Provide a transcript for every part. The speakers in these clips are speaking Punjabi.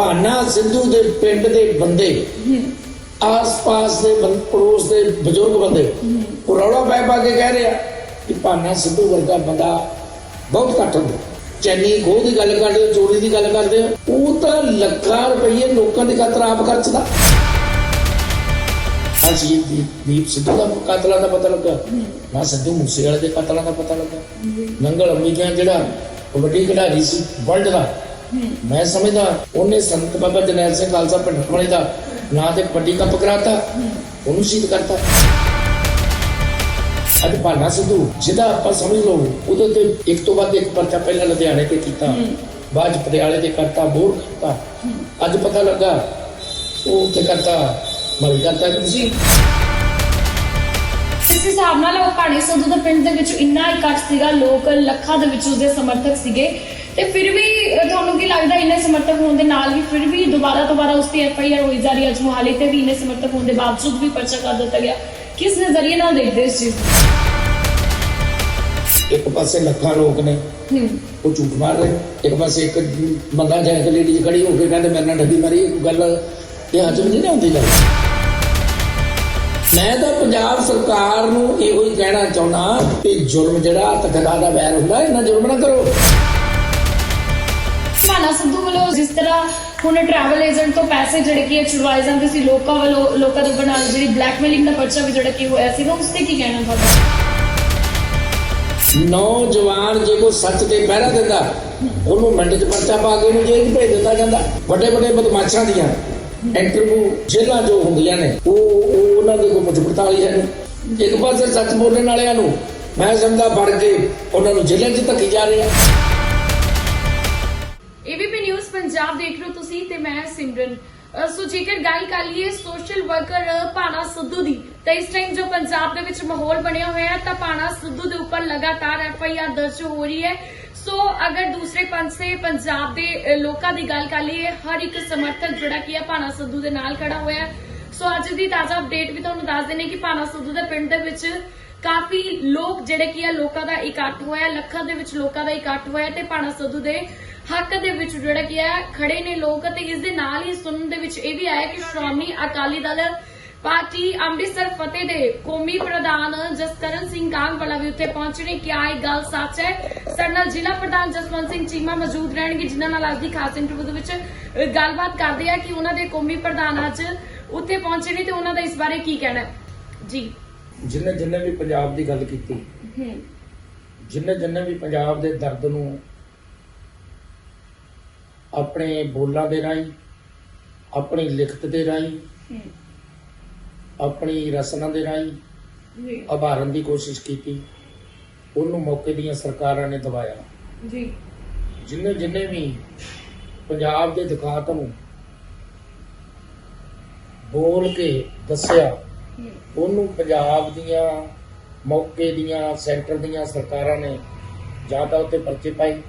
ਭਾਨਾ ਸਿੱਧੂ ਦੇ ਪਿੰਡ ਦੇ ਬੰਦੇ ਆਸ-ਪਾਸ ਦੇ ਪੜੋਸ ਦੇ ਬਜ਼ੁਰਗ ਬੰਦੇ। ਉਹ ਰੌਲਾ ਪੈ ਪਾ ਕੇ ਕਹਿ ਰਿਹਾ ਕਿ ਭਾਨਾ ਸਿੱਧੂ ਵਰਗਾ ਬੰਦਾ ਬਹੁਤ ਘੱਟ ਹੁੰਦਾ। ਚੈਨੀ ਖੋਹ ਦੀ ਗੱਲ ਕਰਦੇ ਹੋ ਚੋਰੀ ਦੀ ਗੱਲ ਕਰਦੇ ਹੋ ਉਹ ਤਾਂ ਲੱਖਾਂ ਰੁਪਏ ਲੋਕਾਂ ਦੀ ਖਾਤਰ ਆਪ ਖਰਚਦਾ। ਅਸੀਂ ਦੀਪ ਦੀਪ ਸਿੱਧੂ ਦਾ ਕਾਤਲਾਂ ਦਾ ਪਤਾ ਲੱਗਾ। ਨਾ ਸਿੱਧੂ ਮੂਸੇ ਵਾਲੇ ਦੇ ਕਾਤਲਾਂ ਦਾ ਪਤਾ ਲੱਗਾ। ਨੰਗਲ ਅੰਮੀਆਂ ਜਿਹੜਾ ਕਬੱਡੀ ਖਿਡਾਰੀ ਸੀ ਵਰਲਡ ਦਾ। ਮੈਂ ਸਮਝਦਾ, ਉਹਨੇ ਸੰਤ ਬਾਬਾ ਜਰਨੈਲ ਸਿੰਘ ਖਾਲਸਾ ਪਿੰਡ ਵਾਲੇ ਦਾ ਨਾਂ ਤੇ ਕਬੱਡੀ ਕੱਪ ਕਰਾਤਾ, ਉਹਨੂੰ ਸ਼ਹੀਦ ਕਰਤਾ। ਅੱਜ ਭਾਨਾ ਸਿੱਧੂ, ਜਿਹਦਾ ਆਪਾਂ ਸਮਝ ਲਓ, ਉਹਦੇ ਤੇ ਇੱਕ ਤੋਂ ਬਾਅਦ ਇੱਕ ਪਰਚਾ ਪਹਿਲਾਂ ਲੁਧਿਆਣੇ ਤੇ ਕੀਤਾ। ਬਾਅਦ ਪਟਿਆਲੇ ਤੇ ਕਰਤਾ, ਬੋਰ ਕਰਤਾ ਅੱਜ ਪਤਾ ਲੱਗਾ, ਉਹ ਉੱਥੇ ਕਰਤਾ, ਮਰੀ ਕਰਤਾ ਤੁਸੀਂ। ਇਸ ਹਿਸਾਬ ਨਾਲ ਉਹ ਪਾਣੀ ਸੰਧੂ ਦੇ ਪਿੰਡ ਦੇ ਵਿੱਚ ਇੰਨਾ ਇਕੱਠ ਸੀਗਾ, ਲੋਕ ਲੱਖਾਂ ਦੇ ਵਿੱਚ ਉਸਦੇ ਸਮਰਥਕ ਸੀਗੇ। ਤੇ ਫਿਰ ਵੀ ਤੁਹਾਨੂੰ ਕੀ ਲੱਗਦਾ ਇੰਨੇ ਸਮਰਥਕ ਹੋਣ ਦੇ ਨਾਲ ਵੀ ਫਿਰ ਵੀ ਦੁਬਾਰਾ ਦੁਬਾਰਾ ਉਸ ਤੇ ਐਫ ਆਈ ਆਰ ਹੋਈ ਜਾ ਰਹੀ ਹੈ ਅੱਜ ਮੁਹਾਲੀ ਤੇ ਵੀ ਇੰਨੇ ਸਮਰਥਕ ਹੋਣ ਦੇ ਬਾਵਜੂਦ ਵੀ ਪਰਚਾ ਕਰ ਦਿੱਤਾ ਗਿਆ? ਕਿਸ ਨਜ਼ਰੀਏ ਨਾਲ ਦੇਖਦੇ ਇਸ ਚੀਜ਼ ਨੂੰ? ਇੱਕ ਪਾਸੇ ਲੱਖਾਂ ਲੋਕ ਨੇ ਉਹ ਝੂਠ ਮਾਰ ਰਹੇ। ਇੱਕ ਪਾਸੇ ਇੱਕ ਬੰਦਾ ਜਾਂ ਇੱਕ ਲੇਡੀ ਖੜੀ ਹੋ ਕੇ ਕਹਿੰਦੇ ਮੇਰੇ ਨਾਲ ਠੱਗੀ ਮਾਰੀ ਗੱਲ ਇਹ ਹਜਮ ਨਹੀਂ ਹੁੰਦੀ ਗੱਲ? ਮੈਂ ਤਾਂ ਪੰਜਾਬ ਸਰਕਾਰ ਨੂੰ ਇਹੋ ਹੀ ਕਹਿਣਾ ਚਾਹੁੰਦਾ ਕਿ ਜ਼ੁਲਮ ਜਿਹੜਾ ਤਕੜਾ ਦਾ ਵੈਰ ਹੁੰਦਾ ਇਹਨਾਂ ਜ਼ੁਲਮ ਨਾ ਕਰੋ। ਭਾਨਾ ਸੰਧੂ ਵੱਲੋਂ ਜਿਸ ਤਰ੍ਹਾਂ ਹੁਣ ਟਰੈਵਲ ਏਜੰਟ ਤੋਂ ਪੈਸੇ ਜਿਹੜੇ ਕਿ ਛੁਡਵਾਏ ਜਾਂਦੇ ਸੀ, ਲੋਕਾਂ ਵੱਲੋਂ ਲੋਕਾਂ ਦੇ ਨਾਲ ਜਿਹੜੀ ਬਲੈਕਮੇਲਿੰਗ ਦਾ ਪਰਚਾ ਵੀ ਜਿਹੜਾ ਕਿ ਹੋਇਆ ਸੀਗਾ ਉਸ ਤੇ ਕੀ ਕਹਿਣਾ ਤੁਹਾਡਾ? ਨੌਜਵਾਨ ਜੇ ਕੋ ਸੱਚ ਤੇ ਪਹਿਰਾ ਦਿੰਦਾ, ਉਹਨੂੰ ਮਿੰਟ 'ਚ ਪਰਚਾ ਪਾ ਕੇ ਉਹਨੂੰ ਜੇਲ੍ਹ ਭੇਜ ਦਿੱਤਾ ਜਾਂਦਾ। ਵੱਡੇ ਵੱਡੇ ਬਦਮਾਸ਼ਾਂ ਦੀਆਂ ਇੰਟਰਵਿਊ ਜੇਲ੍ਹਾਂ ਜੋ ਹੁੰਦੀਆਂ ਨੇ। ਉਹ ਉਹਨਾਂ ਦੇ ਕੋਲ ਮੁੱਠ ਪੜਤਾਲੀ ਹੈ ਇੱਕ ਪਾਸੇ ਸੱਚ ਬੋਲਣ ਵਾਲਿਆਂ ਨੂੰ, ਮੈਂ ਸਮਝਦਾ ਫੜ ਕੇ ਉਹਨਾਂ ਨੂੰ ਜੇਲ੍ਹਾਂ 'ਚ ਧੱਕੀ ਜਾ ਰਹੇ ਆ। ਪੰਜਾਬ ਦੇਖ ਰਹੇ ਹੋ ਤੁਸੀਂ ਤੇ ਮੈਂ ਸਿਮਰਨ। ਸੋ ਜੇਕਰ ਗੱਲ ਕਰ ਲਈਏ ਸੋਸ਼ਲ ਵਰਕਰ ਪਾਣਾ ਸਿੱਧੂ ਦੀ, ਤਾਂ ਇਸ ਟਾਈਮ ਜੋ ਪੰਜਾਬ ਦੇ ਵਿੱਚ ਮਾਹੌਲ ਬਣਿਆ ਹੋਇਆ ਹੈ, ਤਾਂ ਪਾਣਾ ਸਿੱਧੂ ਦੇ ਉੱਪਰ ਲਗਾਤਾਰ ਐਫ ਦਰਜ ਹੋ ਰਹੀ ਹੈ। ਸੋ ਅਗਰ ਦੂਸਰੇ ਪਾਸੇ ਪੰਜਾਬ ਦੇ ਲੋਕਾਂ ਦੀ ਗੱਲ ਕਰ ਲਈਏ, ਹਰ ਇੱਕ ਸਮਰਥਕ ਜਿਹੜਾ ਕੀ ਹੈ ਪਾਣਾ ਸਿੱਧੂ ਦੇ ਨਾਲ ਖੜਾ ਹੋਇਆ ਸੋ ਅੱਜ ਦੀ ਤਾਜ਼ਾ ਅਪਡੇਟ ਵੀ ਤੁਹਾਨੂੰ ਦੱਸ ਦਿੰਨੇ ਕਿ ਪਾਣਾ ਸਿੱਧੂ ਦੇ ਪਿੰਡ ਦੇ ਵਿੱਚ ਕਾਫੀ ਲੋਕ ਜਿਹੜੇ ਕੀ ਆ ਲੋਕਾਂ ਦਾ ਇਕੱਠ ਹੋਇਆ ਲੱਖਾਂ ਦੇ ਵਿੱਚ ਲੋਕਾਂ ਦਾ ਇਕੱਠ ਹੋਇਆ ਤੇ ਪਾਣਾ ਸਿੱਧੂ ਦੇ ਹੱਕ ਦੇ ਵਿੱਚ ਜਿਹੜਾ ਕੀ ਹੈ ਖੜੇ ਨੇ ਲੋਕ ਤੇ ਇਸ ਦੇ ਨਾਲ ਹੀ ਸੁਣਨ ਦੇ ਵਿੱਚ ਇਹ ਵੀ ਆਇਆ ਕਿ ਸ਼੍ਰੋਮਣੀ ਅਕਾਲੀ ਦਲ ਪਾਰਟੀ ਅੰਮ੍ਰਿਤਸਰ ਫਤਿਹ ਦੇ ਕੌਮੀ ਪ੍ਰਧਾਨ ਜਸਕਰਨ ਸਿੰਘ ਕਾਂਗਵਾਲਾ ਵੀ ਉੱਥੇ ਪਹੁੰਚੇ ਨੇ। ਇਹ ਗੱਲ ਸੱਚ ਹੈ? ਸਾਡੇ ਨਾਲ ਜ਼ਿਲ੍ਹਾ ਪ੍ਰਧਾਨ ਜਸਵੰਤ ਸਿੰਘ ਚੀਮਾ ਮੌਜੂਦ ਰਹਿਣਗੇ ਜਿਨ੍ਹਾਂ ਨਾਲ ਅੱਜ ਦੀ ਖਾਸ ਇੰਟਰਵਿਊ ਦੇ ਵਿੱਚ ਗੱਲਬਾਤ ਕਰਦੇ ਆ ਕਿ ਉਹਨਾਂ ਦੇ ਕੌਮੀ ਪ੍ਰਧਾਨ ਅੱਜ ਉੱਥੇ ਪਹੁੰਚੇ ਨੇ ਤੇ ਉਹਨਾਂ ਦਾ ਇਸ ਬਾਰੇ ਕੀ ਕਹਿਣਾ ਜੀ। ਜਿੰਨੇ ਜਿੰਨੇ ਵੀ ਪੰਜਾਬ ਦੀ ਗੱਲ ਕੀਤੀ ਹੂੰ। ਜਿੰਨੇ ਜਿੰਨੇ ਵੀ ਪੰਜਾਬ ਦੇ ਦਰਦ ਨੂੰ ਆਪਣੇ ਬੋਲਾਂ ਦੇ ਰਾਹੀਂ ਆਪਣੀ ਲਿਖਤ ਦੇ ਰਾਹੀਂ ਆਪਣੀ ਰਸਨਾ ਦੇ ਰਾਹੀਂ ਜੀ। ਉਭਾਰਨ ਦੀ ਕੋਸ਼ਿਸ਼ ਕੀਤੀ। ਉਹਨੂੰ ਮੌਕੇ ਦੀਆਂ ਸਰਕਾਰਾਂ ਨੇ ਦਬਾਇਆ। ਜੀ। ਜਿੰਨੇ ਜਿੰਨੇ ਵੀ ਪੰਜਾਬ ਦੇ ਦਿਖਾਤ ਨੂੰ ਬੋਲ ਕੇ ਦੱਸਿਆ ਉਹਨੂੰ ਪੰਜਾਬ ਦੀਆਂ ਮੌਕੇ ਦੀਆਂ ਸੈਂਟਰ ਦੀਆਂ ਸਰਕਾਰਾਂ ਨੇ ਜਾਂ ਤਾਂ ਉੱਤੇ ਪਰਚੇ ਪਾਏ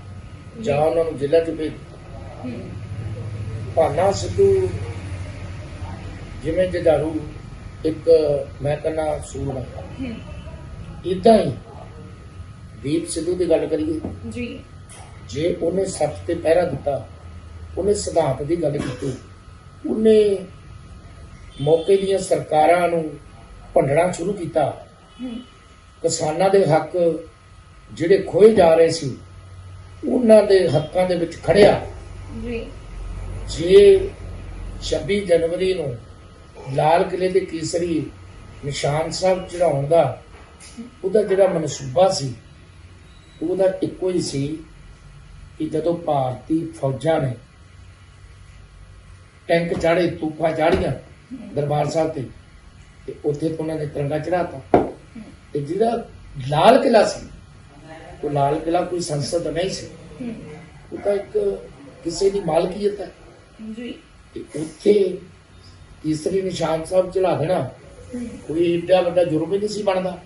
ਜਾਂ ਉਹਨਾਂ ਨੂੰ ਜ਼ਿਲ੍ਹਾ 'ਚ ਭੇਜ ਭਾਨਾ ਸਿੱਧੂ ਜਿਵੇਂ ਜਦਾਰੂ ਇੱਕ ਮੈਂ ਕਹਿੰਦਾ ਸੂਰਮਾ ਹੂੰ। ਇਦਾਂ ਹੀ ਦੀਪ ਸਿੱਧੂ ਦੀ ਗੱਲ ਕਰੀਏ। ਜੀ। ਜੇ ਉਹਨੇ ਸੱਚ ਤੇ ਪਹਿਰਾ ਦਿੱਤਾ ਉਹਨੇ ਸਿਧਾਂਤ ਦੀ ਗੱਲ ਕੀਤੀ। ਉਹਨੇ ਮੌਕੇ ਦੀਆਂ ਸਰਕਾਰਾਂ ਨੂੰ ਭੰਡਣਾ ਸ਼ੁਰੂ ਕੀਤਾ। ਕਿਸਾਨਾਂ ਦੇ ਹੱਕ ਜਿਹੜੇ ਖੋਏ ਜਾ ਰਹੇ ਸੀ ਉਹਨਾਂ ਦੇ ਹੱਕਾਂ ਦੇ ਵਿੱਚ ਖੜਿਆ। ਜੀ। ਜੇ 26 ਜਨਵਰੀ ਨੂੰ ਲਾਲ ਕਿਲੇ ਤੇ ਕੇਸਰੀ ਨਿਸ਼ਾਨ ਸਾਹਿਬ ਚੜਾਉਣ ਦਾ ਉਹਦਾ ਜਿਹੜਾ ਮਨਸੂਬਾ ਸੀ ਉਹਦਾ ਇੱਕੋ ਹੀ ਸੀ ਕਿ ਜਦੋਂ ਭਾਰਤੀ ਫੌਜਾਂ ਨੇ ਟੈਂਕ ਚਾੜੇ ਤੂਫਾਂ ਚਾੜੀਆਂ ਦਰਬਾਰ ਸਾਹਿਬ ਤੇ ਤੇ ਉੱਥੇ ਉਹਨਾਂ ਨੇ ਤਿਰੰਗਾ ਚੜਾਤਾ ਤੇ ਜਿਹੜਾ ਲਾਲ ਕਿਲਾ ਸੀ ਉਹ ਲਾਲ ਕਿਲਾ ਕੋਈ ਸੰਸਦ ਨਹੀਂ ਸੀ। ਉਹ ਤਾਂ ਇੱਕ ਕਿਸੇ ਦੀ ਮਾਲਕੀਅਤ ਹੈ? ਜੀ। ਤੇ ਉੱਥੇ ਤੀਸਰੀ ਨਿਸ਼ਾਨ ਸਾਹਿਬ ਚੜਾ ਦੇਣਾ ਕੋਈ ਏਡਾ ਵੱਡਾ ਜੁਰਮ ਹੀ ਨਹੀਂ ਸੀ ਬਣਦਾ।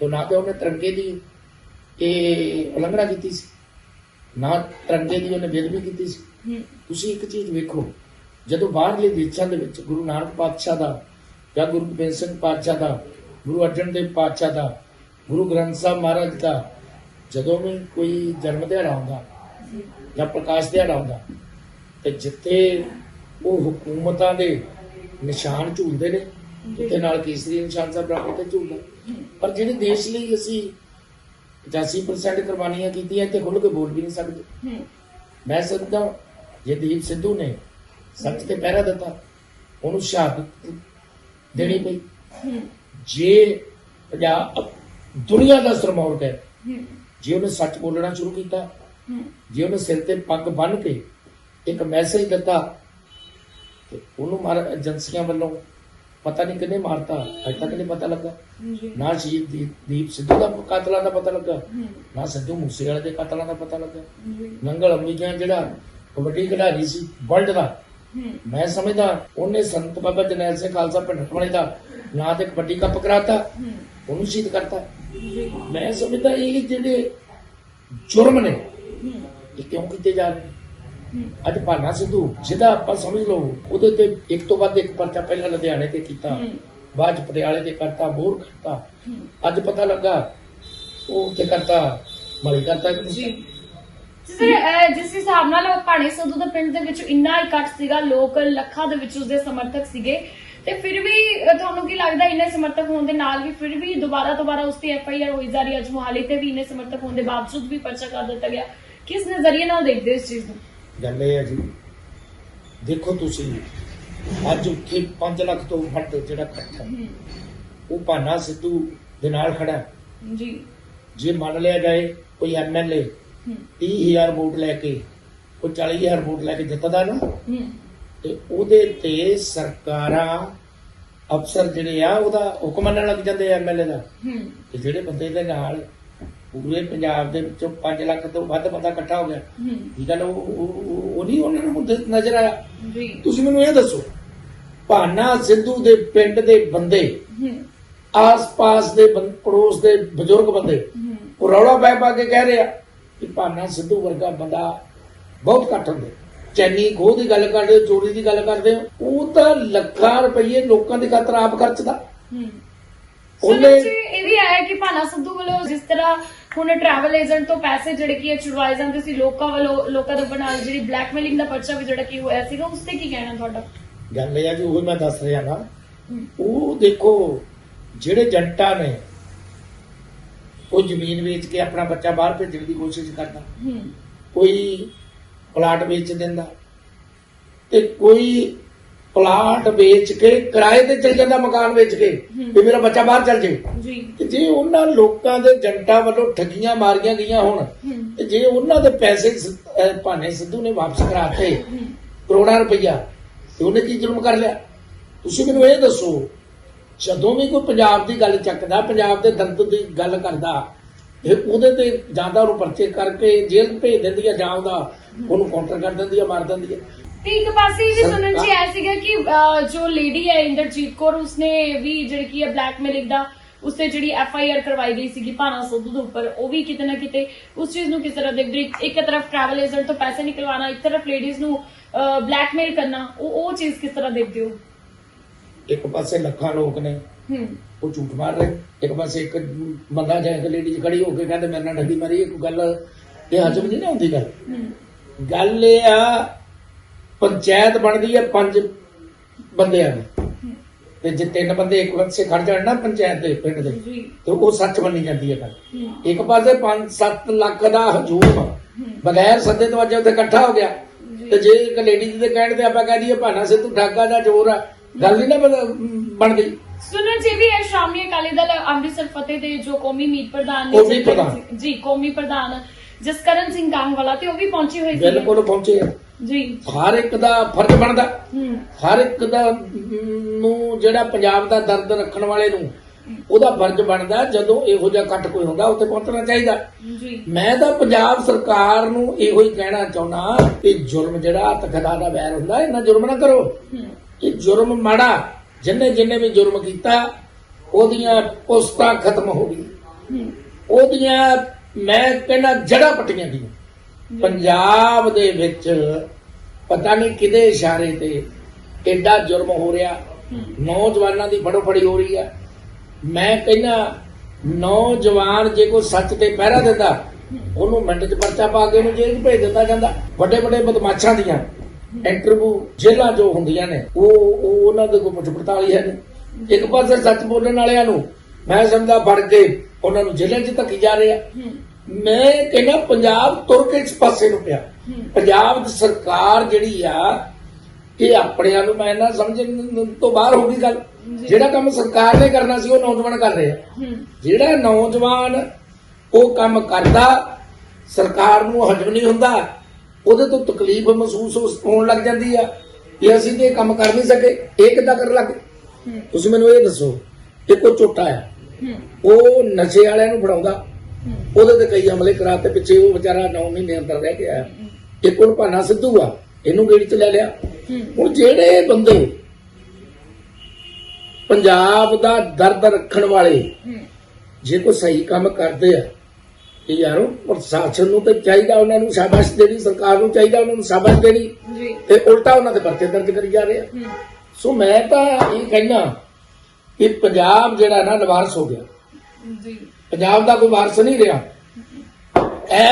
ਤੇ ਨਾ ਤੇ ਉਹਨੇ ਤਿਰੰਗੇ ਦੀ ਇਹ ਉਲੰਘਣਾ ਕੀਤੀ ਸੀ ਨਾ ਤਿਰੰਗੇ ਦੀ ਉਹਨੇ ਬੇਦਬੀ ਕੀਤੀ ਸੀ। ਤੁਸੀਂ ਇੱਕ ਚੀਜ਼ ਵੇਖੋ ਜਦੋਂ ਬਾਹਰਲੇ ਦੇਸ਼ਾਂ ਦੇ ਵਿੱਚ ਗੁਰੂ ਨਾਨਕ ਪਾਤਸ਼ਾਹ ਦਾ ਜਾਂ ਗੁਰੂ ਗੋਬਿੰਦ ਸਿੰਘ ਪਾਤਸ਼ਾਹ ਦਾ ਗੁਰੂ ਅਰਜਨ ਦੇਵ ਪਾਤਸ਼ਾਹ ਦਾ ਗੁਰੂ ਗ੍ਰੰਥ ਸਾਹਿਬ ਮਹਾਰਾਜ ਦਾ ਜਦੋਂ ਵੀ ਕੋਈ ਜਨਮ ਦਿਹਾੜਾ ਹੁੰਦਾ ਜਾਂ ਪ੍ਰਕਾਸ਼ ਦਿਹਾੜਾ ਹੁੰਦਾ, ਤੇ ਜਿੱਥੇ ਉਹ ਹਕੂਮਤਾਂ ਦੇ ਨਿਸ਼ਾਨ ਝੂਲਦੇ ਨੇ ਤੇ ਨਾਲ ਕੇਸਰੀ ਨਿਸ਼ਾਨ ਸਾਹਿਬ ਬਰਾਬਰ ਤੇ ਝੂਲਦਾ। ਪਰ ਜਿਹੜੇ ਦੇਸ਼ ਲਈ ਅਸੀਂ 85% ਕੁਰਬਾਨੀਆਂ ਕੀਤੀਆਂ ਤੇ ਖੁੱਲ ਕੇ ਬੋਲ ਵੀ ਨਹੀਂ ਸਕਦੇ। ਮੈਂ ਸਮਝਦਾ ਜੇ ਦੀਪ ਸਿੱਧੂ ਨੇ ਸੱਚ ਤੇ ਪਹਿਰਾ ਦਿੱਤਾ, ਉਹਨੂੰ ਸ਼ਹਾਦਤ ਦੇਣੀ ਪਈ। ਜੇ ਪੰਜਾਬ ਦੁਨੀਆ ਦਾ ਸਰਮੌਰ ਹੈ, ਜੇ ਉਹਨੇ ਸੱਚ ਬੋਲਣਾ ਸ਼ੁਰੂ ਕੀਤਾ ਜੇ ਉਹਨੇ ਸਿਰ ਤੇ ਪੱਗ ਬੰਨ੍ਹ ਕੇ ਇੱਕ ਮੈਸੇਜ ਦਿੱਤਾ ਤੇ ਉਹਨੂੰ ਮਾਰ ਏਜੰਸੀਆਂ ਵੱਲੋਂ ਪਤਾ ਨਹੀਂ ਕਿੰਨੇ ਮਾਰਤਾ ਅਜੇ ਤੱਕ ਨਹੀਂ ਪਤਾ ਲੱਗਾ। ਨਾ ਸ਼ਹੀਦ ਦੀਪ- ਸਿੱਧੂ ਦਾ ਕਾਤਲਾਂ ਦਾ ਪਤਾ ਲੱਗਾ ਨਾ ਸਿੱਧੂ ਮੂਸੇਵਾਲੇ ਦੇ ਕਾਤਲਾਂ ਦਾ ਪਤਾ ਲੱਗਾ। ਨੰਗਲ ਅੰਮੀਆਂ ਜਿਹੜਾ ਕਬੱਡੀ ਖਿਡਾਰੀ ਸੀ ਵਰਲਡ ਦਾ। ਮੈਂ ਸਮਝਦਾ ਉਹਨੇ ਸੰਤ ਬਾਬਾ ਜਰਨੈਲ ਸਿੰਘ ਖਾਲਸਾ ਪਿੰਡ ਵਾਲੇ ਦਾ ਨਾਂ ਤੇ ਕਬੱਡੀ ਕੱਪ ਕਰਾਤਾ ਉਹਨੂੰ ਸ਼ਹੀਦ ਕਰਤਾ। ਮੈਂ ਸਮਝਦਾ ਇਹ ਜਿਹੜੇ ਜੁਰਮ ਨੇ ਇਹ ਕਿਉਂ ਕੀਤੇ ਜਾ ਰਹੇ? ਅੱਜ ਭਾਨਾ ਸਿੱਧੂ ਜਿਹਦਾ ਆਪਾਂ ਸਮਝ ਲਓ ਉਹਦੇ ਤੇ ਇੱਕ ਤੋਂ ਵੱਧ ਇੱਕ ਪਰਚਾ ਪਹਿਲਾਂ ਲੁਧਿਆਣੇ ਤੇ ਕੀਤਾ। ਬਾਅਦ ਪਟਿਆਲੇ ਤੇ ਕਰਤਾ ਬੋਰ ਕਰਤਾ। ਅੱਜ ਪਤਾ ਲੱਗਾ ਉਹ ਤੇ ਕਰਤਾ ਮਲੀ ਕਰਤਾ ਜੀ। ਸਰ ਜਿਸ ਹਿਸਾਬ ਨਾਲ ਭਾਣੇ ਸੰਧੂ ਦੇ ਪਿੰਡ ਦੇ ਵਿੱਚ ਇੰਨਾ ਇਕੱਠ ਸੀਗਾ ਲੋਕ ਲੱਖਾਂ ਦੇ ਵਿੱਚ ਉਸਦੇ ਸਮਰਥਕ ਸੀਗੇ ਤੇ ਫਿਰ ਵੀ ਤੁਹਾਨੂੰ ਕੀ ਲੱਗਦਾ ਇੰਨੇ ਸਮਰਥਕ ਹੋਣ ਦੇ ਨਾਲ ਵੀ ਫਿਰ ਵੀ ਦੁਬਾਰਾ ਦੁਬਾਰਾ ਉਸ ਤੇ ਐਫ ਆਈ ਆਰ ਹੋਈ ਜਾ ਰਹੀ ਹੈ? ਅੱਜ ਮੁਹਾਲੀ ਤੇ ਵੀ ਇੰਨੇ ਸਮਰਥਕ ਹੋਣ ਦੇ ਬਾਵਜੂਦ ਵੀ ਪਰਚਾ ਕਰ ਦਿੱਤਾ ਗਿਆ। ਕਿਸ ਨਜ਼ਰੀਏ ਨਾਲ ਦੇਖਦੇ ਹੋ ਇਸ ਚੀਜ਼ ਨੂੰ? ਗੱਲ ਇਹ ਹੈ ਜੀ ਦੇਖੋ ਤੁਸੀਂ ਅੱਜ ਉੱਥੇ 5 ਲੱਖ ਤੋਂ ਵੱਧ ਜਿਹੜਾ ਇਕੱਠ ਉਹ ਭਾਨਾ ਸਿੱਧੂ ਦੇ ਨਾਲ ਖੜਾ ਹੈ। ਜੀ। ਜੇ ਮੰਨ ਲਿਆ ਜਾਏ ਕੋਈ ਐਮਐਲਏ ਹੂੰ। 30000 ਵੋਟ ਲੈ ਕੇ ਕੋਈ 40000 ਵੋਟ ਲੈ ਕੇ ਜਿੱਤਦਾ ਨਾ ਹੂੰ। ਤੇ ਉਹਦੇ ਤੇ ਸਰਕਾਰਾਂ ਅਫਸਰ ਜਿਹੜੇ ਆ ਉਹਦਾ ਹੁਕਮ ਮੰਨਣ ਲੱਗ ਜਾਂਦੇ ਐਮਐਲਏ ਦਾ। ਹੂੰ। ਤੇ ਜਿਹੜੇ ਬੰਦੇ ਦੇ ਨਾਲ ਪੂਰੇ ਪੰਜਾਬ ਦੇ ਵਿੱਚੋਂ 5 ਲੱਖ ਤੋਂ ਵੱਧ ਬੰਦਾ ਇਕੱਠਾ ਹੋ ਗਿਆ। ਹੂੰ। ਇਹ ਗੱਲ ਉਹ ਨਹੀਂ ਉਹਨਾਂ ਨੂੰ ਨਜ਼ਰ ਆਇਆ। ਜੀ। ਤੁਸੀਂ ਮੈਨੂੰ ਇਹ ਦੱਸੋ ਭਾਨਾ ਸਿੱਧੂ ਦੇ ਪਿੰਡ ਦੇ ਬੰਦੇ ਹੂੰ। ਆਸ-ਪਾਸ ਦੇ ਪੜੋਸ ਦੇ ਬਜ਼ੁਰਗ ਬੰਦੇ ਹੂੰ। ਉਹ ਰੌਲਾ ਪੈ ਪਾ ਕੇ ਕਹਿ ਰਿਹਾ ਕਿ ਭਾਨਾ ਸਿੱਧੂ ਵਰਗਾ ਬੰਦਾ ਬਹੁਤ ਘੱਟ ਹੁੰਦੇ। ਚੈਨੀ ਖੋਹ ਦੀ ਗੱਲ ਕਰਦੇ ਹੋ ਚੋਰੀ ਦੀ ਗੱਲ ਕਰਦੇ ਹੋ ਉਹ ਤਾਂ ਲੱਖਾਂ ਰੁਪਏ ਲੋਕਾਂ ਦੀ ਖਾਤਰ ਆਪ ਖਰਚਦਾ। ਹੂੰ। ਉਹਨੇ- ਉਹਨੇ ਇਹ ਵੀ ਆਇਆ ਕਿ ਭਾਨਾ ਸੰਧੂ ਵੱਲੋਂ ਜਿਸ ਤਰ੍ਹਾਂ ਹੁਣ ਟਰੈਵਲ ਏਜੰਟ ਤੋਂ ਪੈਸੇ ਜਿਹੜੇ ਕੀ ਛੁਡਵਾਏ ਜਾਂਦੇ ਸੀ ਲੋਕਾਂ ਵੱਲੋਂ ਲੋਕਾਂ ਦੇ ਉੱਪਰ ਨਾਲ ਜਿਹੜੀ ਬਲੈਕਮੇਲਿੰਗ ਦਾ ਪਰਚਾ ਵੀ ਜਿਹੜਾ ਕੀ ਹੋਇਆ ਸੀਗਾ ਉਸ ਤੇ ਕੀ ਕਹਿਣਾ ਤੁਹਾਡਾ? ਗੱਲ ਇਹ ਆ ਜੀ ਉਹ ਮੈਂ ਦੱਸ ਰਿਹਾ ਨਾ ਉਹ ਦੇਖੋ ਜਿਹੜੇ ਜੰਟਾ ਨੇ ਉਹ ਜ਼ਮੀਨ ਵੇਚ ਕੇ ਆਪਣਾ ਬੱਚਾ ਬਾਹਰ ਭੇਜਣ ਦੀ ਕੋਸ਼ਿਸ਼ ਕਰਦਾ। ਕੋਈ ਪਲਾਟ ਵੇਚ ਦਿੰਦਾ ਤੇ ਕੋਈ ਪਲਾਟ ਵੇਚ ਕੇ ਕਿਰਾਏ ਤੇ ਚਲ ਜਾਂਦਾ ਮਕਾਨ ਵੇਚ ਕੇ ਵੀ ਮੇਰਾ ਬੱਚਾ ਬਾਹਰ ਚਲ ਜੇ। ਜੀ। ਤੇ ਜੇ ਉਹਨਾਂ ਲੋਕਾਂ ਦੇ ਜੰਟਾਂ ਵੱਲੋਂ ਠੱਗੀਆਂ ਮਾਰੀਆਂ ਗਈਆਂ ਹੋਣ ਤੇ ਜੇ ਉਹਨਾਂ ਦੇ ਪੈਸੇ ਭਾਨੇ ਸਿੱਧੂ ਨੇ ਵਾਪਸ ਕਰਾਤੇ ਕਰੋੜਾਂ ਰੁਪਈਆ ਤੇ ਉਹਨੇ ਕੀ ਜ਼ੁਲਮ ਕਰ ਲਿਆ? ਤੁਸੀਂ ਮੈਨੂੰ ਇਹ ਦੱਸੋ ਜਦੋਂ ਵੀ ਕੋਈ ਪੰਜਾਬ ਦੀ ਗੱਲ ਚੱਕਦਾ ਪੰਜਾਬ ਦੇ ਦੰਦ ਦੀ ਗੱਲ ਕਰਦਾ ਇਹ ਉਹਦੇ ਤੇ ਜਾਂਦਾ ਉਹਨੂੰ ਪਰਚੇ ਕਰਕੇ ਜੇਲ੍ਹ ਭੇਜ ਦਿੰਦੀ ਆ ਜਾਂ ਉਹਦਾ ਉਹਨੂੰ ਕਾਊਂਟਰ ਕਰ ਦਿੰਦੀ ਆ ਮਾਰ ਦਿੰਦੀ ਆ। ਤੇ ਇੱਕ ਪਾਸੇ ਇਹ ਵੀ ਸੁਣਨ ਚ ਆਇਆ ਸੀਗਾ ਕਿ ਅਹ, ਜੋ ਲੇਡੀ ਹੈ ਇੰਦਰਜੀਤ ਕੌਰ ਉਸਨੇ ਵੀ ਜਿਹੜੀ ਕੀ ਹੈ ਬਲੈਕਮੇਲਿੰਗ ਦਾ ਉਸਤੇ ਜਿਹੜੀ ਐਫ ਆਈ ਆਰ ਕਰਵਾਈ ਗਈ ਸੀਗੀ ਭਾਨਾ ਸੰਧੂ ਦੇ ਉੱਪਰ ਉਹ ਵੀ ਕਿਤੇ ਨਾ ਕਿਤੇ ਉਸ ਚੀਜ਼ ਨੂੰ ਕਿਸ ਤਰ੍ਹਾਂ ਦੇਖਦੇ ਹੋ? ਇੱਕ- ਤਰਫ ਟਰੈਵਲ ਏਜੰਟ ਤੋਂ ਪੈਸੇ ਨਿਕਲਵਾਉਣਾ ਇੱਕ ਤਰਫ ਲੇਡੀਜ਼ ਨੂੰ ਬਲੈਕਮੇਲ ਕਰਨਾ ਉਹ ਉਹ ਚੀਜ਼ ਕਿਸ ਤਰ੍ਹਾਂ ਦੇਖਦੇ ਹੋ? ਇੱਕ ਪਾਸੇ ਲੱਖਾਂ ਲੋਕ ਨੇ ਹੂੰ। ਉਹ ਝੂਠ ਮਾਰ ਰਹੇ ਇੱਕ ਪਾਸੇ ਇੱਕ ਬੰਦਾ ਜਾਂ ਇੱਕ ਲੇਡੀ ਖੜੀ ਹੋ ਕੇ ਕਹਿੰਦੇ ਮੇਰੇ ਨਾਲ ਠੱਗੀ ਮਾਰੀ ਇਹ ਕੋਈ ਗੱਲ ਇਹ ਹਜਮ ਨਹੀਂ ਨਾ ਹੁੰਦੀ ਗੱਲ। ਹੂੰ। ਗੱਲ ਇਹ ਆ ਪੰਚਾਇਤ ਬਣਦੀ ਹੈ ਪੰਜ ਬੰਦਿਆਂ ਦੀ। ਤੇ ਜੇ ਤਿੰਨ ਬੰਦੇ ਇੱਕ ਪਾਸੇ ਖੜ ਜਾਣ ਨਾ ਪੰਚਾਇਤ ਦੇ ਪਿੰਡ ਦੇ ਜੀ। ਤੇ ਉਹ ਸੱਚ ਮੰਨੀ ਜਾਂਦੀ ਹੈ ਗੱਲ। ਹੂੰ। ਇੱਕ ਪਾਸੇ 5-7 ਲੱਖ ਦਾ ਹਜੂਮ ਬਗੈਰ ਸੱਦੇ ਤੋਂ ਅੱਜ ਉੱਥੇ ਇਕੱਠਾ ਹੋ ਗਿਆ। ਤੇ ਜੇ ਇੱਕ ਲੇਡੀ ਦੇ ਕਹਿਣ ਤੇ ਆਪਾਂ ਕਹਿ ਦਈਏ ਭਾਨਾ ਸਿੱਧੂ ਠਾਗਾ ਦਾ ਜ਼ੋਰ ਆ ਗੱਲ ਨਹੀਂ ਨਾ ਬਣ- ਬਣਦੀ ਸੁਣਨ ਇਹ ਵੀ ਹੈ ਸ਼੍ਰੋਮਣੀ ਅਕਾਲੀ ਦਲ ਅੰਮ੍ਰਿਤਸਰ ਫਤਿਹ ਦੇ ਜੋ ਕੌਮੀ ਮੀਤ ਪ੍ਰਧਾਨ ਨੇ ਜੀ ਕੌਮੀ ਪ੍ਰਧਾਨ ਜਸਕਰਨ ਸਿੰਘ ਕਾਂਗਵਾਲਾ ਤੇ ਉਹ ਵੀ ਪਹੁੰਚੇ ਹੋਏ ਸੀ ਬਿਲਕੁਲ ਪਹੁੰਚੇ ਆ। ਜੀ। ਹਰ ਇੱਕ ਦਾ ਫਰਜ਼ ਬਣਦਾ। ਹਰ ਇੱਕ ਦਾ ਨੂੰ ਜਿਹੜਾ ਪੰਜਾਬ ਦਾ ਦਰਦ ਰੱਖਣ ਵਾਲੇ ਨੂੰ ਉਹਦਾ ਫਰਜ਼ ਬਣਦਾ ਜਦੋਂ ਇਹੋ ਜਿਹਾ ਕੱਟ ਕੋਈ ਹੁੰਦਾ ਉੱਥੇ ਪਹੁੰਚਣਾ ਚਾਹੀਦਾ। ਜੀ। ਮੈਂ ਤਾਂ ਪੰਜਾਬ ਸਰਕਾਰ ਨੂੰ ਇਹੋ ਹੀ ਕਹਿਣਾ ਚਾਹੁੰਦਾ ਕਿ ਜੁਰਮ ਜਿਹੜਾ ਤਖਦਾ ਦਾ ਵੈਰ ਹੁੰਦਾ ਇਹਨਾਂ ਜੁਰਮ ਨਾ ਕਰੋ। ਇਹ ਜੁਰਮ ਮਾੜਾ ਜਿੰਨੇ ਜਿੰਨੇ ਵੀ ਜੁਰਮ ਕੀਤਾ ਉਹਦੀਆਂ ਪੁਸਤਾਂ ਖਤਮ ਹੋ ਗਈਆਂ। ਹੂੰ। ਉਹਦੀਆਂ ਮੈਂ ਕਹਿੰਦਾ ਜੜਾ ਪੱਟੀਆਂ ਗਈਆਂ। ਪੰਜਾਬ ਦੇ ਵਿੱਚ ਪਤਾ ਨਹੀਂ ਕਿਹਦੇ ਇਸ਼ਾਰੇ ਤੇ ਐਡਾ ਜੁਰਮ ਹੋ ਰਿਹਾ। ਨੌਜਵਾਨਾਂ ਦੀ ਫੜੋ ਫੜੀ ਹੋ ਰਹੀ ਹੈ। ਮੈਂ ਕਹਿੰਦਾ ਨੌਜਵਾਨ ਜੇ ਕੋਈ ਸੱਚ ਤੇ ਪਹਿਰਾ ਦਿੰਦਾ ਉਹਨੂੰ ਮਿੰਟ 'ਚ ਪਰਚਾ ਪਾ ਕੇ ਉਹਨੂੰ ਜੇਲ੍ਹ ਭੇਜ ਦਿੱਤਾ ਜਾਂਦਾ। ਵੱਡੇ ਵੱਡੇ ਬਦਮਾਸ਼ਾਂ ਦੀਆਂ ਇੰਟਰਵਿਊ ਜੇਲਾਂ ਜੋ ਹੁੰਦੀਆਂ ਨੇ ਉਹ ਉਹ ਉਹਨਾਂ ਦੇ ਕੋਈ ਮੁੱਠ ਪੜਤਾਲੀ ਹੈ ਇੱਕ ਪਾਸੇ ਸੱਚ ਬੋਲਣ ਵਾਲਿਆਂ ਨੂੰ ਮੈਂ ਸਮਝਦਾ ਫੜ ਕੇ ਉਹਨਾਂ ਨੂੰ ਜੇਲ੍ਹਾਂ 'ਚ ਧੱਕੀ ਜਾ ਰਹੇ ਮੈਂ ਕਹਿੰਦਾ ਪੰਜਾਬ ਤੁਰ ਕੇ ਇਸ ਪਾਸੇ ਨੂੰ ਪਿਆ। ਪੰਜਾਬ ਦੀ ਸਰਕਾਰ ਜਿਹੜੀ ਆ ਇਹ ਆਪਣਿਆਂ ਨੂੰ ਮੈਂ ਨਾ ਸਮਝਣ ਤੋਂ ਬਾਹਰ ਹੋ ਗਈ ਗੱਲ। ਜਿਹੜਾ ਕੰਮ ਸਰਕਾਰ ਨੇ ਕਰਨਾ ਸੀ ਉਹ ਨੌਜਵਾਨ ਕਰ ਰਹੇ ਆ। ਜਿਹੜਾ ਨੌਜਵਾਨ ਉਹ ਕੰਮ ਕਰਦਾ ਸਰਕਾਰ ਨੂੰ ਹਜਮ ਨਹੀਂ ਹੁੰਦਾ ਉਹਦੇ ਤੋਂ ਤਕਲੀਫ ਮਹਿਸੂਸ ਹੋਣ ਲੱਗ ਜਾਂਦੀ ਆ ਕਿ ਅਸੀਂ ਤੇ ਕੰਮ ਕਰ ਨਹੀਂ ਸਕੇ ਇਹ ਕਿੱਦਾਂ ਕਰਨ ਲੱਗ ਤੁਸੀਂ ਮੈਨੂੰ ਇਹ ਦੱਸੋ ਇੱਕੋ ਝੋਟਾ ਆ? ਹੂੰ। ਉਹ ਨਸ਼ੇ ਵਾਲਿਆਂ ਨੂੰ ਫੜਾਉਂਦਾ ਉਹਦੇ ਤੇ ਕਈ ਹਮਲੇ ਕਰਾਤੇ ਪਿੱਛੇ ਉਹ ਵਿਚਾਰਾ 9 ਮਹੀਨੇ ਅੰਦਰ ਰਹਿ ਗਿਆ ਇੱਕ ਹੁਣ ਭਾਨਾ ਸਿੱਧੂ ਆ ਇਹਨੂੰ ਗੇੜੀ ਚ ਲੈ ਲਿਆ। ਹੁਣ ਜਿਹੜੇ ਬੰਦੇ ਪੰਜਾਬ ਦਾ ਦਰਦ ਰੱਖਣ ਵਾਲੇ ਜੇ ਕੋਈ ਸਹੀ ਕੰਮ ਕਰਦੇ ਆ ਤੇ ਯਾਰੋ ਪ੍ਰਸ਼ਾਸਨ ਨੂੰ ਤੇ ਚਾਹੀਦਾ ਉਹਨਾਂ ਨੂੰ ਸ਼ਾਬਾਸ਼ ਦੇਣੀ ਸਰਕਾਰ ਨੂੰ ਚਾਹੀਦਾ ਉਹਨਾਂ ਨੂੰ ਸ਼ਾਬਾਸ਼ ਦੇਣੀ। ਤੇ ਉਲਟਾ ਉਹਨਾਂ ਦੇ ਪਰਚੇ ਦਰਜ ਕਰੀ ਜਾ ਰਹੇ ਆ। ਸੋ ਮੈਂ ਤਾਂ ਇਹ ਕਹਿਣਾ ਕਿ ਪੰਜਾਬ ਜਿਹੜਾ ਨਾ ਨਿਵਾਰਸ ਹੋ ਗਿਆ। ਜੀ। ਪੰਜਾਬ ਦਾ ਕੋਈ ਵਾਰਸ ਨਹੀਂ ਰਿਹਾ।